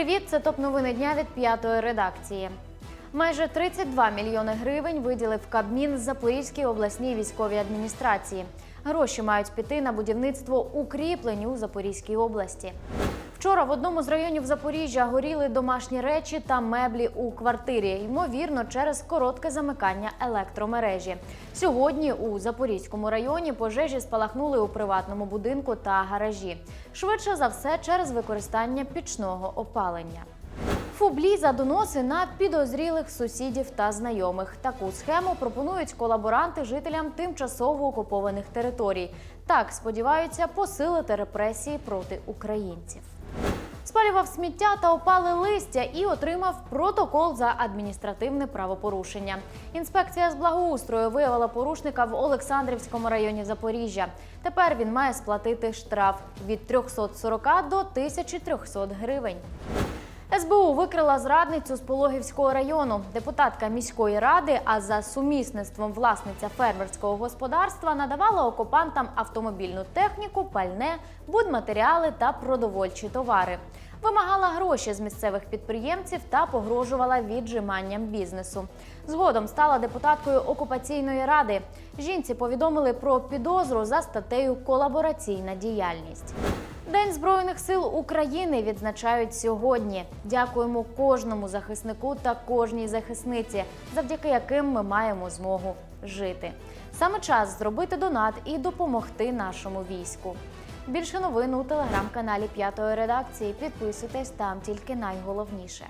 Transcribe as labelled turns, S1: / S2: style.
S1: Привіт, це топ новини дня від п'ятої редакції. Майже 32 мільйони гривень виділив Кабмін Запорізькій обласній військовій адміністрації. Гроші мають піти на будівництво укріплень у Запорізькій області. Вчора в одному з районів Запоріжжя горіли домашні речі та меблі у квартирі, ймовірно, через коротке замикання електромережі. Сьогодні у Запорізькому районі пожежі спалахнули у приватному будинку та гаражі. Швидше за все, через використання пічного опалення. Фублі за доноси на підозрілих сусідів та знайомих. Таку схему пропонують колаборанти жителям тимчасово окупованих територій. Так сподіваються посилити репресії проти українців. Спалював сміття та опали листя і отримав протокол за адміністративне правопорушення. Інспекція з благоустрою виявила порушника в Олександрівському районі Запоріжжя. Тепер він має сплатити штраф від 340 до 1300 гривень. СБУ викрила зрадницю з Пологівського району. Депутатка міської ради, а за сумісництвом власниця фермерського господарства надавала окупантам автомобільну техніку, пальне, будматеріали та продовольчі товари. Вимагала гроші з місцевих підприємців та погрожувала віджиманням бізнесу. Згодом стала депутаткою окупаційної ради. Жінці повідомили про підозру за статтею Колабораційна діяльність. День Збройних сил України відзначають сьогодні. Дякуємо кожному захиснику та кожній захисниці, завдяки яким ми маємо змогу жити. Саме час зробити донат і допомогти нашому війську. Більше новин у телеграм-каналі П'ятої редакції. Підписуйтесь там тільки найголовніше.